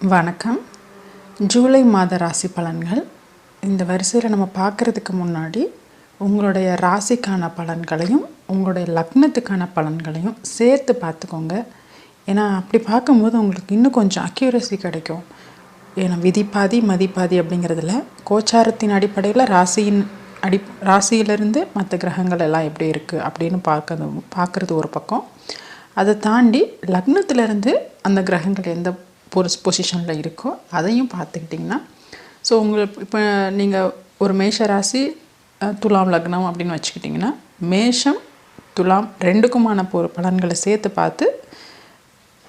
வணக்கம். ஜூலை மாத ராசி பலன்கள். இந்த வரிசையில் நம்ம பார்க்குறதுக்கு முன்னாடி உங்களுடைய ராசிக்கான பலன்களையும் உங்களுடைய லக்னத்துக்கான பலன்களையும் சேர்த்து பார்த்துக்கோங்க. ஏன்னா அப்படி பார்க்கும்போது உங்களுக்கு இன்னும் கொஞ்சம் அக்யூரசி கிடைக்கும். ஏன்னா விதி பாதி அப்படிங்கிறதுல கோச்சாரத்தின் அடிப்படையில் ராசியின் அடி ராசியிலிருந்து மற்ற கிரகங்கள் எல்லாம் எப்படி இருக்குது அப்படின்னு பார்க்கறது பார்க்குறது ஒரு பக்கம். அதை தாண்டி லக்னத்திலேருந்து அந்த கிரகங்கள் எந்த பொசிஷனில் இருக்கோ அதையும் பார்த்துக்கிட்டிங்கன்னா ஸோ உங்களுக்கு இப்போ நீங்கள் ஒரு மேஷ ராசி துலாம் லக்னம் அப்படின்னு வச்சுக்கிட்டிங்கன்னா மேஷம் துலாம் ரெண்டுக்குமான பொ பலன்களை சேர்த்து பார்த்து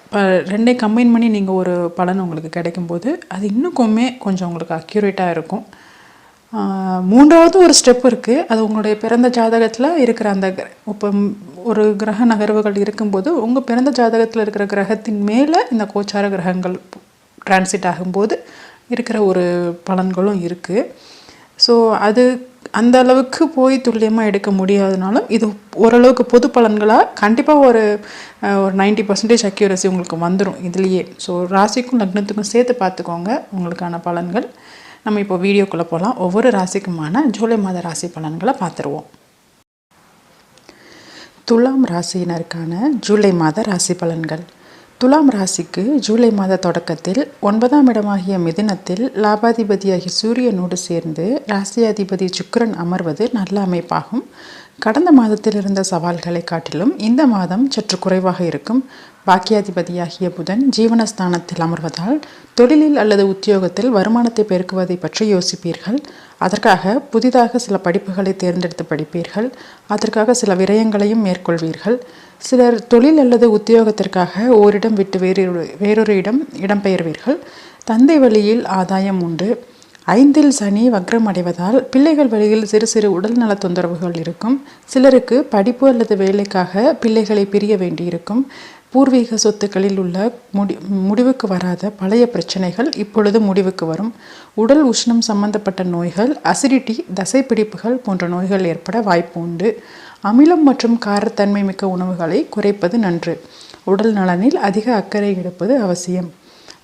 இப்போ ரெண்டே கம்பைன் பண்ணி நீங்கள் ஒரு பலன் உங்களுக்கு கிடைக்கும்போது அது இன்னுக்குமே கொஞ்சம் உங்களுக்கு அக்யூரேட்டாக இருக்கும். மூன்றாவது ஒரு ஸ்டெப் இருக்குது அது உங்களுடைய பிறந்த ஜாதகத்தில் இருக்கிற அந்த இப்போ ஒரு கிரக நகர்வுகள் இருக்கும்போது உங்கள் பிறந்த ஜாதகத்தில் இருக்கிற கிரகத்தின் மேலே இந்த கோச்சார கிரகங்கள் டிரான்சிட் ஆகும்போது இருக்கிற ஒரு பலன்களும் இருக்குது ஸோ அது அந்த அளவுக்கு போய் துல்லியமாக எடுக்க முடியாதனாலும் இது ஓரளவுக்கு பொது பலன்களாக கண்டிப்பாக ஒரு ஒரு நைன்டி பர்சன்டேஜ் அக்யூரசி உங்களுக்கு வந்துடும் இதுலேயே. ஸோ ராசிக்கும் லக்னத்துக்கும் சேர்த்து பார்த்துக்கோங்க உங்களுக்கான பலன்கள். நம்ம இப்போ வீடியோக்குள்ளே போகலாம் ஒவ்வொரு ராசிக்குமான ஜூலை மாத ராசி பலன்களை பார்த்துருவோம். துலாம் ராசியினருக்கான ஜூலை மாத ராசி பலன்கள். துலாம் ராசிக்கு ஜூலை மாத தொடக்கத்தில் ஒன்பதாம் இடமாகிய மிதினத்தில் லாபாதிபதியாகிய சூரியனோடு சேர்ந்து ராசியாதிபதி சுக்கரன் அமர்வது நல்ல அமைப்பாகும். கடந்த மாதத்தில் இருந்த சவால்களை காட்டிலும் இந்த மாதம் சற்று குறைவாக இருக்கும். பாக்கியாதிபதியாகிய புதன் ஜீவனஸ்தானத்தில் அமர்வதால் தொழிலில் அல்லது உத்தியோகத்தில் வருமானத்தை பெருக்குவதை பற்றி யோசிப்பீர்கள். அதற்காக புதிதாக சில படிப்புகளை தேர்ந்தெடுத்து படிப்பீர்கள். அதற்காக சில விரயங்களையும் மேற்கொள்வீர்கள். சிலர் தொழில் அல்லது உத்தியோகத்திற்காக ஓரிடம் விட்டு வேறொரு வேறொரு இடம் இடம்பெயர்வீர்கள். தந்தை வழியில் ஆதாயம் உண்டு. ஐந்தில் சனி வக்ரம் அடைவதால் பிள்ளைகள் வழியில் சிறு சிறு உடல்நல தொந்தரவுகள் இருக்கும். சிலருக்கு படிப்பு அல்லது வேலைக்காக பிள்ளைகளை பிரிய வேண்டியிருக்கும். பூர்வீக சொத்துக்களில் உள்ள முடி முடிவுக்கு வராத பழைய பிரச்சனைகள் இப்பொழுது முடிவுக்கு வரும். உடல் உஷ்ணம் சம்பந்தப்பட்ட நோய்கள் அசிடிட்டி தசைப்பிடிப்புகள் போன்ற நோய்கள் ஏற்பட வாய்ப்பு உண்டு. அமிலம் மற்றும் காரத்தன்மை மிக்க உணவுகளை குறைப்பது நன்று. உடல் நலனில் அதிக அக்கறை எடுப்பது அவசியம்.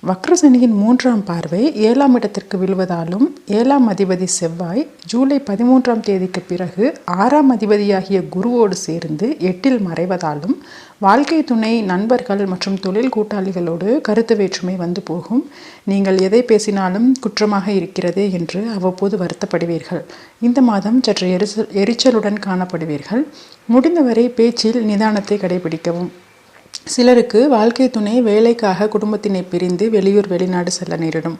வக்ரசனியின் மூன்றாம் பார்வை ஏழாம் இடத்திற்கு விழுவதாலும் ஏழாம் அதிபதி செவ்வாய் ஜூலை பதிமூன்றாம் தேதிக்கு பிறகு ஆறாம் அதிபதியாகிய குருவோடு சேர்ந்து எட்டில் மறைவதாலும் வாழ்க்கை துணை நண்பர்கள் மற்றும் தொழில் கூட்டாளிகளோடு கருத்து வேற்றுமை வந்து போகும். நீங்கள் எதை பேசினாலும் குற்றமாக இருக்கிறது என்று அவ்வப்போது வருத்தப்படுவீர்கள். இந்த மாதம் சற்று எரிச்சல் எரிச்சலுடன் காணப்படுவீர்கள். முடிந்தவரை பேச்சில் நிதானத்தை கடைபிடிக்கவும். சிலருக்கு வாழ்க்கை துணை வேலைக்காக குடும்பத்தினை பிரிந்து வெளியூர் வெளிநாடு செல்ல நேரிடும்.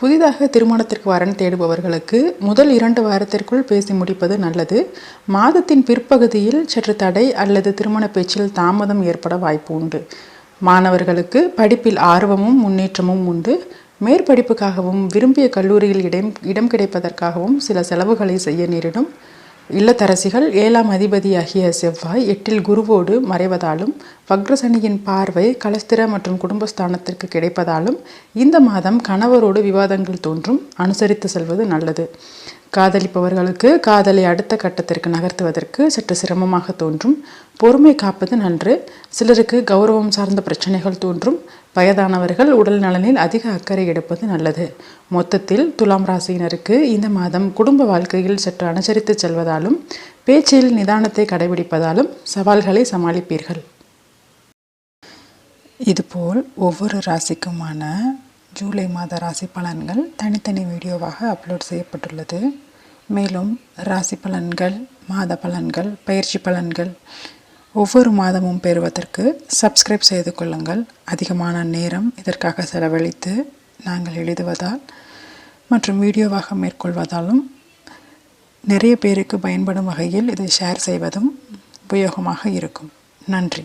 புதிதாக திருமணத்திற்கு வரன் தேடுபவர்களுக்கு முதல் இரண்டு வாரத்திற்குள் பேசி முடிப்பது நல்லது. மாதத்தின் பிற்பகுதியில் சற்று தடை அல்லது திருமண பேச்சில் தாமதம் ஏற்பட வாய்ப்பு உண்டு. மாணவர்களுக்கு படிப்பில் ஆர்வமும் முன்னேற்றமும் உண்டு. மேற்படிப்புக்காகவும் விரும்பிய கல்லூரியில் இடம் இடம் கிடைப்பதற்காகவும் சில செலவுகளை செய்ய நேரிடும். இல்லத்தரசிகள் ஏழாம் அதிபதியாகிய செவ்வாய் எட்டில் குருவோடு மறைவதாலும் வக்ரசனியின் பார்வை கலஸ்திர மற்றும் குடும்பஸ்தானத்திற்கு கிடைப்பதாலும் இந்த மாதம் கணவரோடு விவாதங்கள் தோன்றும். அனுசரித்து செல்வது நல்லது. காதலிப்பவர்களுக்கு காதலை அடுத்த கட்டத்திற்கு நகர்த்துவதற்கு சற்று சிரமமாக தோன்றும். பொறுமை காப்பது நன்று. சிலருக்கு கௌரவம் சார்ந்த பிரச்சனைகள் தோன்றும். வயதானவர்கள் உடல் நலனில் அதிக அக்கறை எடுப்பது நல்லது. மொத்தத்தில் துலாம் ராசியினருக்கு இந்த மாதம் குடும்ப வாழ்க்கையில் சற்று அனுசரித்து செல்வதாலும் பேச்சில் நிதானத்தை கடைபிடிப்பதாலும் சவால்களை சமாளிப்பீர்கள். இதுபோல் ஒவ்வொரு ராசிக்குமான ஜூலை மாத ராசி பலன்கள் தனித்தனி வீடியோவாக அப்லோட் செய்யப்பட்டுள்ளது. மேலும் ராசி பலன்கள் மாத பலன்கள் பயிற்சி பலன்கள் ஒவ்வொரு மாதமும் பெறுவதற்கு சப்ஸ்கிரைப் செய்து கொள்ளுங்கள். அதிகமான நேரம் இதற்காக செலவழித்து நாங்கள் எழுதுவதால் மற்றும் வீடியோவாக மேற்கொள்வதாலும் நிறைய பேருக்கு பயன்படும் வகையில் இதை ஷேர் செய்வதும் உபயோகமாக இருக்கும். நன்றி.